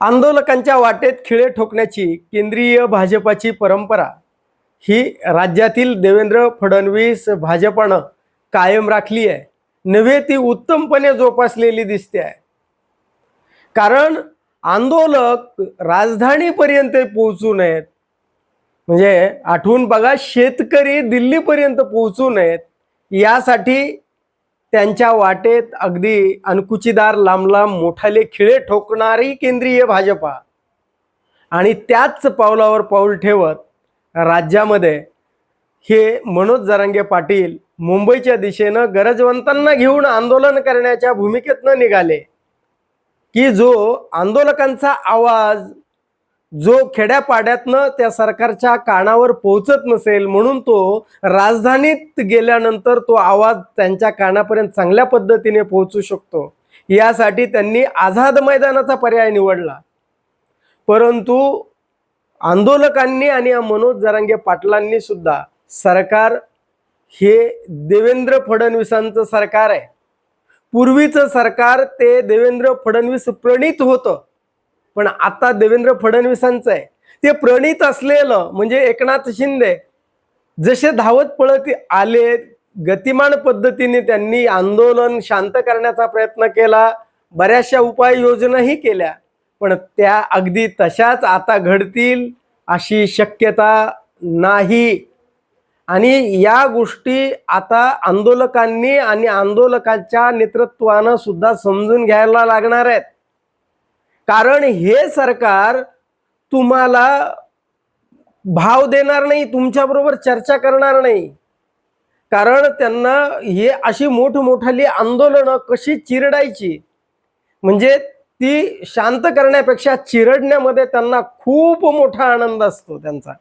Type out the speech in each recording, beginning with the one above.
आंदोलकांच्या वाटेत खिळे ठोकण्याची केंद्रीय भाजपाची परंपरा. ही राज्यातील देवेंद्र फडणवीस भाजपानं कायम राखली आहे. नव्हे ती उत्तमपणे जोपासलेली दिसते आहे. कारण आंदोलक राजधानीपर्यंत पोहोचू नयेत. म्हणजे आठवून बघा शेतकरी दिल्लीपर्यंत पोहोचू नयेत. यासाठी त्यांच्या वाटेत अगदी अनकुचीदार लांब लांब मोठाले खिळे ठोकणारी केंद्रीय भाजपा. आणि त्याच पावलावर पाऊल ठेवत राज्यामध्ये हे मनोज जरांगे पाटील मुंबईच्या दिशेनं गरजवंतांना घेऊन आंदोलन करण्याच्या भूमिकेतनं निघाले. की जो आंदोलकांचा आवाज जो खेड्यापाड्यातनं त्या सरकारच्या कानावर पोहोचत नसेल म्हणून तो राजधानीत गेल्यानंतर तो आवाज त्यांच्या कानापर्यंत चांगल्या पद्धतीने पोहोचू शकतो. यासाठी त्यांनी आझाद मैदानाचा पर्याय निवडला. परंतु आंदोलकांनी आणि मनोज जरांगे पाटलांनी सुद्धा सरकार हे देवेंद्र फडणवीसांचं सरकार आहे. पूर्वीचं सरकार ते देवेंद्र फडणवीस प्रणित होतं. पण आता देवेंद्र फडणवीसांचं आहे ते प्रणित असलेलं म्हणजे एकनाथ शिंदे जसे धावत पळत आले गतिमान पद्धतीने त्यांनी आंदोलन शांत करण्याचा प्रयत्न केला बऱ्याचशा उपाययोजनाही केल्या पण त्या अगदी तशाच आता घडतील अशी शक्यता नाही. आणि या गोष्टी आता आंदोलकांनी आणि आंदोलकांच्या नेतृत्वानं सुद्धा समजून घ्यायला लागणार आहेत. कारण हे सरकार तुम्हाला भाव देणार नाही तुमच्याबरोबर चर्चा करणार नाही. कारण त्यांना हे अशी मोठमोठाली आंदोलनं कशी चिरडायची म्हणजे ती शांत करण्यापेक्षा चिरडण्यामध्ये त्यांना खूप मोठा आनंद असतो त्यांचा.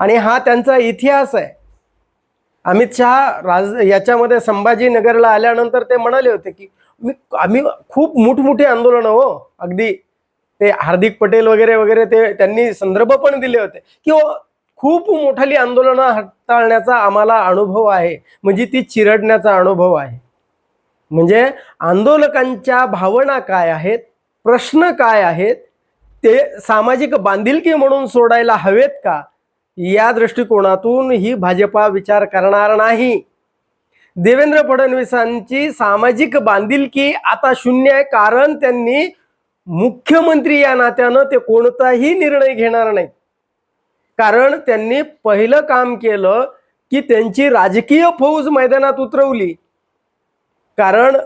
आणि हा त्यांचा इतिहास आहे. अमित शहा राज याच्यामध्ये संभाजीनगरला आल्यानंतर ते म्हणाले होते की आम्ही खूप मोठमोठी आंदोलनं हो अगदी ते हार्दिक पटेल वगैरे वगैरे ते त्यांनी संदर्भ पण दिले होते. की खूप मोठाली आंदोलनं हाताळण्याचा आम्हाला अनुभव आहे. म्हणजे ती चिरडण्याचा अनुभव आहे. म्हणजे आंदोलकांच्या भावना काय आहेत? प्रश्न काय आहेत? ते सामाजिक बांधिलकी म्हणून सोडायला हवेत का? या दृष्टिकोनातून ही भाजपा विचार करणार नाही. देवेंद्र फडणवीसांची सामाजिक बांधिलकी आता शून्य आहे. कारण त्यांनी मुख्यमंत्री या नात्यानं ते कोणताही निर्णय घेणार नाहीत. कारण त्यांनी पहिलं काम केलं की त्यांची राजकीय फौज मैदानात उतरवली. कारण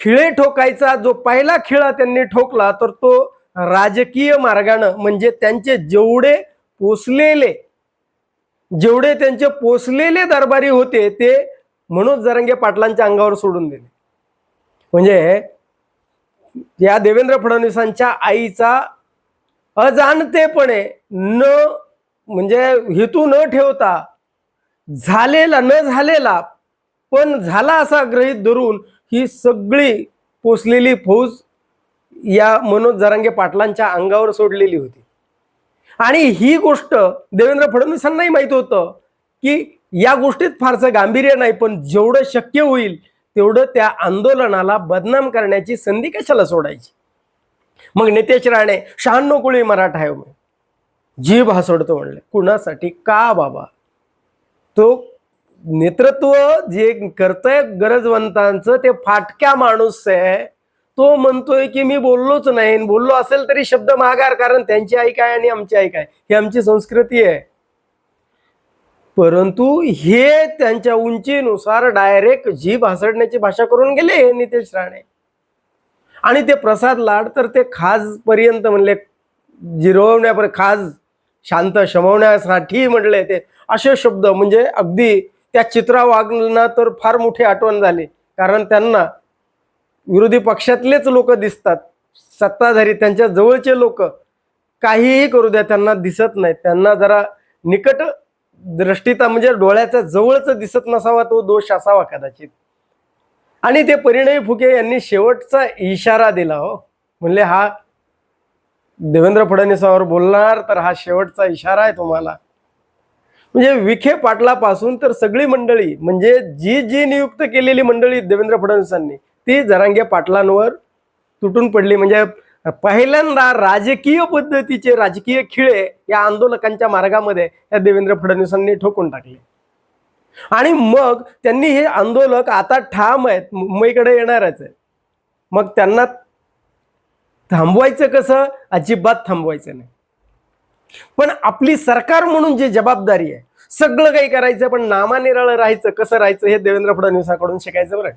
खिळे ठोकायचा जो पहिला खिळा त्यांनी ठोकला तर तो राजकीय मार्गानं म्हणजे त्यांचे जेवढे पोचलेले जेवढे त्यांचे पोचलेले दरबारी होते ते मनोज जरंगे पाटलांच्या अंगावर सोडून दिले. म्हणजे या देवेंद्र फडणवीसांच्या आईचा अजाणतेपणे न म्हणजे हेतू न ठेवता झालेला न झालेला पण झाला असा ग्रहित धरून ही सगळी पोचलेली फौज या मनोज जरांगे पाटलांच्या अंगावर सोडलेली होती. आणि ही गोष्ट देवेंद्र फडणवीसांनाही माहीत होतं की या गोष्टीत फारसं गांभीर्य नाही पण जेवढं शक्य होईल तेवढं त्या आंदोलनाला बदनाम करण्याची संधी कशाला सोडायची? मग नितेश राणे शहाण्णव कुळी मराठा आहे जीभ हा सोडतो म्हणले. कुणासाठी? का बाबा? तो नेतृत्व जे करतंय गरजवंतांचं ते फाटक्या माणूस आहे. तो म्हणतोय की मी बोललोच नाही. बोललो असेल तरी शब्द माघार कारण त्यांची आई काय आणि आमची आई काय? ही आमची संस्कृती आहे. परंतु हे त्यांच्या उंचीनुसार डायरेक्ट जीभ हसडण्याची भाषा करून गेले हे नितेश राणे. आणि ते प्रसाद लाड तर ते खाज पर्यंत म्हणले जिरवण्यापर्यंत खाज शांत शमवण्यासाठी म्हटले ते. असे शब्द म्हणजे अगदी त्या चित्रा वागणं तर फार मोठी आठवण झाली. कारण त्यांना विरोधी पक्षातलेच लोक दिसतात. सत्ताधारी त्यांच्या जवळचे लोक. काहीही करू द्या त्यांना दिसत नाही त्यांना जरा निकट दृष्टीता म्हणजे डोळ्याच्या जवळच दिसत नसावा तो दोष असावा कदाचित. आणि ते परिणय फुके यांनी शेवटचा इशारा दिला हो. म्हणले हा देवेंद्र फडणवीसावर बोलणार तर हा शेवटचा इशारा आहे तुम्हाला. म्हणजे विखे पाटलापासून तर सगळी मंडळी म्हणजे जी जी नियुक्त केलेली मंडळी देवेंद्र फडणवीसांनी ती जरांगे पाटलांवर तुटून पडली. म्हणजे पहिल्यांदा राजकीय पद्धतीचे राजकीय खिळे या आंदोलकांच्या मार्गामध्ये या देवेंद्र फडणवीसांनी ठोकून टाकले. आणि मग त्यांनी हे आंदोलक आता ठाम आहेत मुंबईकडे येणारच आहे मग त्यांना थांबवायचं कसं? अजिबात थांबवायचं नाही. पण आपली सरकार म्हणून जी जबाबदारी आहे सगळं काही करायचं पण नामानिराळं राहायचं कसं राहायचं हे देवेंद्र फडणवीसाकडून शिकायचं बरं का?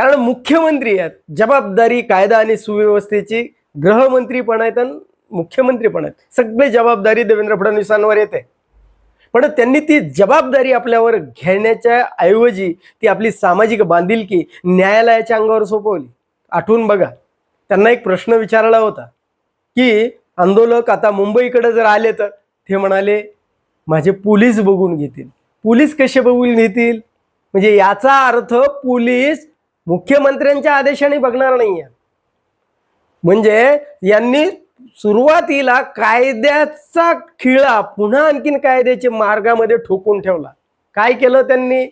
कारण मुख्यमंत्री आहेत. जबाबदारी कायदा आणि सुव्यवस्थेची गृहमंत्री पण आहेत आणि मुख्यमंत्री पण आहेत. सगळी जबाबदारी देवेंद्र फडणवीसांवर येते पण त्यांनी ती जबाबदारी आपल्यावर घेण्याच्या ऐवजी ती आपली सामाजिक बांधिलकी न्यायालयाच्या अंगावर सोपवली. आठवून बघा त्यांना एक प्रश्न विचारला होता की आंदोलक आता मुंबईकडे जर आले तर? ते म्हणाले माझे पोलीस बघून घेतील. पोलीस कसे बघून घेतील? म्हणजे याचा अर्थ पोलीस मुख्यमंत्र्यांच्या आदेशाने बघणार नाही म्हणजे यांनी सुरुवातीला कायद्याचा खिळा पुन्हा आणखीन कायद्याच्या मार्गामध्ये ठोकून ठेवला. काय केलं त्यांनी?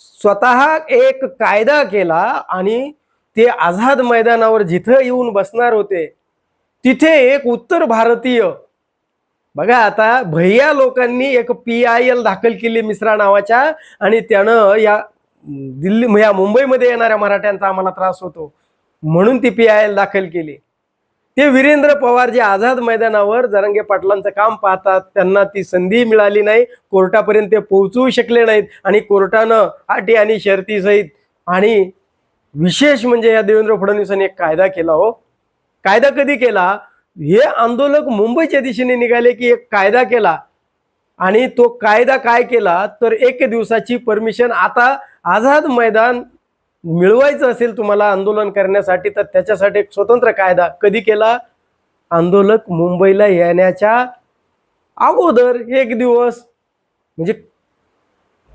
स्वतः एक कायदा केला आणि ते आझाद मैदानावर जिथं येऊन बसणार होते तिथे एक उत्तर भारतीय. बघा आता भैया लोकांनी एक पी आय एल दाखल केली मिश्रा नावाच्या आणि त्यानं या दिल्ली या मुंबईमध्ये येणाऱ्या मराठ्यांचा आम्हाला त्रास होतो. म्हणून ती पी आय एल दाखल केली. ते वीरेंद्र पवार जे आझाद मैदानावर जरंगे पाटलांचं काम पाहतात त्यांना ती संधी मिळाली नाही कोर्टापर्यंत ते पोहोचू शकले नाहीत आणि कोर्टानं अटी आणि शर्तीसहित आणि विशेष म्हणजे या देवेंद्र फडणवीसांनी एक कायदा केला हो. कायदा कधी केला? हे आंदोलक मुंबईच्या दिशेने निघाले की एक कायदा केला. आणि तो कायदा काय केला? तर एक दिवसाची परमिशन आता आझाद मैदान मिळवायचं असेल तुम्हाला आंदोलन करण्यासाठी तर त्याच्यासाठी एक स्वतंत्र कायदा कधी केला? आंदोलक मुंबईला येण्याच्या अगोदर एक दिवस. म्हणजे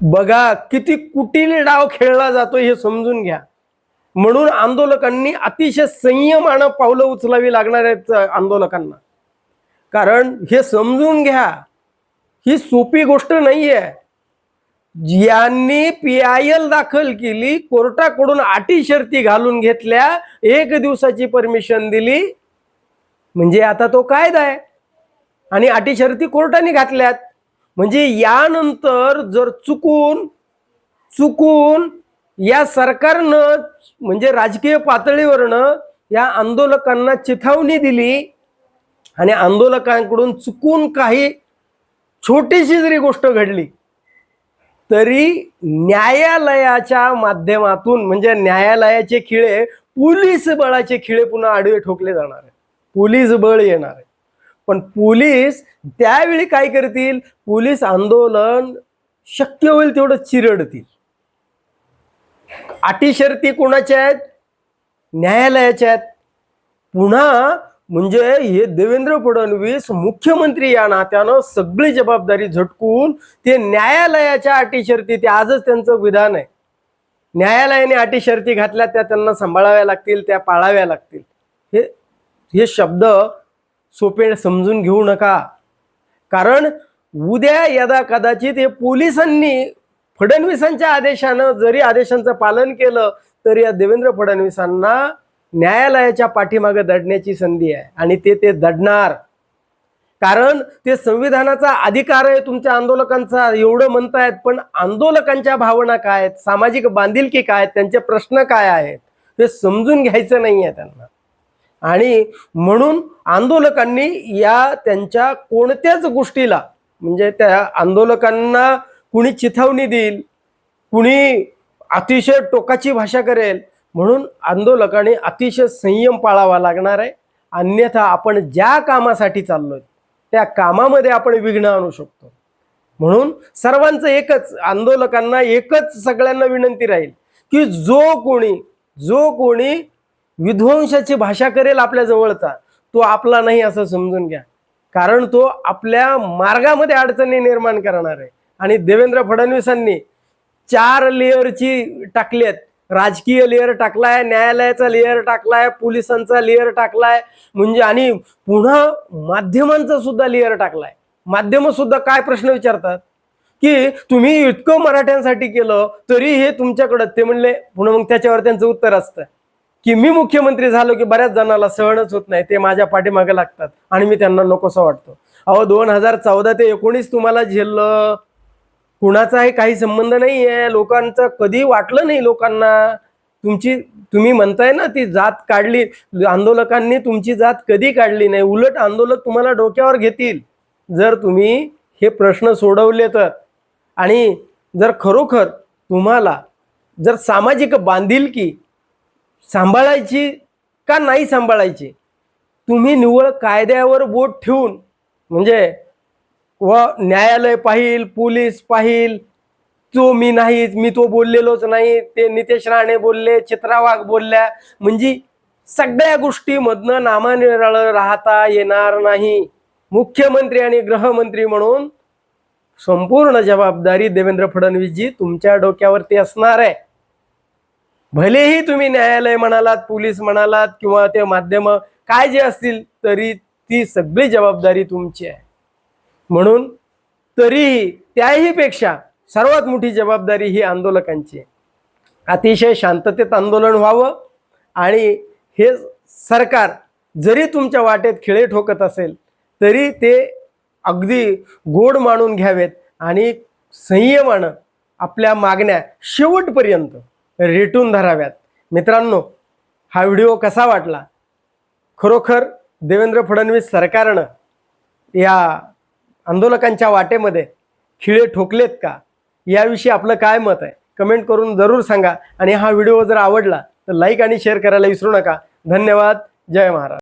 बघा किती कुटील डाव खेळला जातो हे समजून घ्या. म्हणून आंदोलकांनी अतिशय संयमानं पावलं उचलावी लागणार आहेत आंदोलकांना. कारण हे समजून घ्या ही सोपी गोष्ट नाही आहे ज्यांनी पी आय एल दाखल केली कोर्टाकडून अटी शर्ती घालून घेतल्या एक दिवसाची परमिशन दिली. म्हणजे आता तो कायदा आहे. आणि अटी शर्ती कोर्टाने घातल्यात. म्हणजे यानंतर जर चुकून चुकून या सरकारनं म्हणजे राजकीय पातळीवरनं या आंदोलकांना चिथावणी दिली आणि आंदोलकांकडून चुकून काही छोटीशी जरी गोष्ट घडली तरी न्यायालयाच्या माध्यमातून म्हणजे न्यायालयाचे खिळे पोलीस बळाचे खिळे पुन्हा आडवे ठोकले जाणार आहे पोलीस बळ येणार आहे पण पोलीस त्यावेळी काय करतील? पोलीस आंदोलन शक्य होईल तेवढं चिरडतील. अटी शर्ती कोणाच्या आहेत? न्यायालयाच्या आहेत. पुन्हा म्हणजे हे देवेंद्र फडणवीस मुख्यमंत्री या नात्यानं सगळी जबाबदारी झटकून ते न्यायालयाच्या अटी शर्ती ते आजच त्यांचं विधान आहे. न्यायालयाने अटी शर्ती घातल्या त्या त्यांना सांभाळाव्या लागतील त्या पाळाव्या लागतील. हे हे शब्द सोपे समजून घेऊ नका. कारण उद्या यदा कदाचित हे पोलिसांनी फडणवीसांच्या आदेशानं जरी आदेशांचं पालन केलं तरी या देवेंद्र फडणवीसांना न्यायालयाच्या पाठीमागे दडण्याची संधी आहे आणि ते ते दडणार. कारण ते संविधानाचा अधिकार आहे तुमच्या आंदोलकांचा एवढं म्हणतायत पण आंदोलकांच्या भावना काय आहेत? सामाजिक बांधिलकी काय आहेत? त्यांचे प्रश्न काय आहेत? हे समजून घ्यायचं नाही आहे त्यांना. आणि म्हणून आंदोलकांनी या त्यांच्या कोणत्याच गोष्टीला म्हणजे त्या आंदोलकांना कुणी चिथावणी देईल कुणी अतिशय टोकाची भाषा करेल म्हणून आंदोलकाने अतिशय संयम पाळावा लागणार आहे. अन्यथा आपण ज्या कामासाठी चाललोय त्या कामामध्ये आपण विघ्न आणू शकतो. म्हणून सर्वांचं एकच आंदोलकांना एकच सगळ्यांना विनंती राहील की जो कोणी जो कोणी विध्वंसाची भाषा करेल आपल्या जवळचा तो आपला नाही असं समजून घ्या. कारण तो आपल्या मार्गामध्ये अडचणी निर्माण करणार आहे. आणि देवेंद्र फडणवीसांनी चार लेअरची टाकलेत राजकीय लेअर टाकलाय न्यायालयाचा लेअर टाकलाय पोलिसांचा लेअर टाकलाय म्हणजे आणि पुन्हा माध्यमांचा सुद्धा लेअर टाकलाय. माध्यम सुद्धा काय प्रश्न विचारतात? की तुम्ही इतकं मराठ्यांसाठी केलं तरी हे तुमच्याकडं ते म्हणले पुन्हा मग त्याच्यावर त्यांचं उत्तर असतं. की मी मुख्यमंत्री झालो की बऱ्याच जणांना सहनच होत नाही ते माझ्या पाठीमागे लागतात आणि मी त्यांना नकोसा वाटतो. अहो दोन हजार चौदा ते एकोणीस तुम्हाला झेललं. कुणाचाही काही संबंध नाही आहे लोकांचं कधी वाटलं नाही लोकांना. तुमची तुम्ही म्हणताय ना ती जात काढली. आंदोलकांनी तुमची जात कधी काढली नाही. उलट आंदोलक तुम्हाला डोक्यावर घेतील. जर तुम्ही हे प्रश्न सोडवले तर. आणि जर खरोखर तुम्हाला जर सामाजिक बांधिलकी सांभाळायची का नाही सांभाळायची? तुम्ही निव्वळ कायद्यावर बोट ठेवून म्हणजे व न्यायालय पाहिल पोलीस पाहिल तो मी नाहीच मी तो बोललेलोच नाही. ते नितेश राणे बोलले चित्रा वाघ बोलल्या. म्हणजे सगळ्या गोष्टीमधनं नामानिराळ राहता येणार नाही. मुख्यमंत्री आणि गृहमंत्री म्हणून संपूर्ण जबाबदारी देवेंद्र फडणवीसजी तुमच्या डोक्यावरती असणार आहे. भलेही तुम्ही न्यायालय म्हणालात पोलीस म्हणालात किंवा ते माध्यम काय जे असतील तरी ती सगळी जबाबदारी तुमची आहे. म्हणून तरीही त्याही पेक्षा सर्वात मोठी जबाबदारी ही आंदोलकांची अतिशय शांततेत आंदोलन व्हावं आणि हे सरकार जरी तुमच्या वाटेत खिळे ठोकत असेल तरी ते अगदी गोड मानून घ्यावेत आणि संयमानं आपल्या मागण्या शेवटपर्यंत रेटून धराव्यात. मित्रांनो हा व्हिडिओ कसा वाटला? खरोखर देवेंद्र फडणवीस सरकारनं या आंदोलकांच्या वाटेमध्ये खिळे ठोकलेत का? याविषयी आपलं काय मत आहे? कमेंट करून जरूर सांगा. आणि हा व्हिडिओ जर आवडला तर लाईक आणि शेअर करायला विसरू नका. धन्यवाद. जय महाराज.